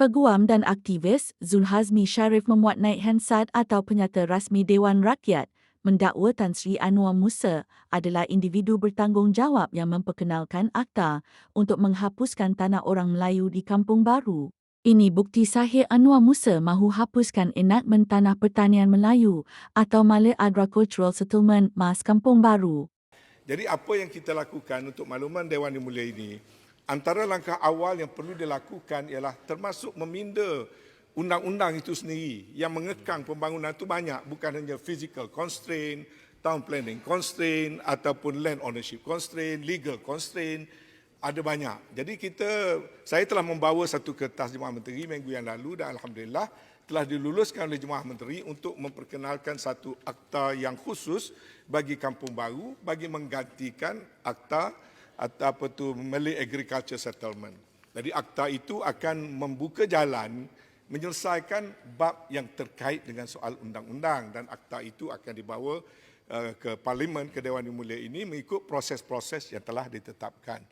Peguam dan aktivis Zulhazmi Sharif memuat naik Hansard atau penyata rasmi Dewan Rakyat mendakwa Tan Sri Anwar Musa adalah individu bertanggungjawab yang memperkenalkan akta untuk menghapuskan tanah orang Melayu di Kampung Baru. Ini bukti sahih Anwar Musa mahu hapuskan enakmen Tanah Pertanian Melayu atau Malay Agricultural Settlement Mas Kampung Baru. Jadi apa yang kita lakukan untuk makluman Dewan Yang Mulia ini, antara langkah awal yang perlu dilakukan ialah termasuk meminda undang-undang itu sendiri yang mengekang pembangunan itu banyak, bukan hanya physical constraint, town planning constraint ataupun land ownership constraint, legal constraint, ada banyak. Jadi kita, saya telah membawa satu kertas Jemaah Menteri minggu yang lalu dan Alhamdulillah telah diluluskan oleh Jemaah Menteri untuk memperkenalkan satu akta yang khusus bagi Kampung Baru bagi menggantikan akta apa tu Malay Agriculture Settlement. Jadi akta itu akan membuka jalan menyelesaikan bab yang terkait dengan soal undang-undang dan akta itu akan dibawa uh, ke parlimen ke Dewan Yang Mulia ini mengikut proses-proses yang telah ditetapkan.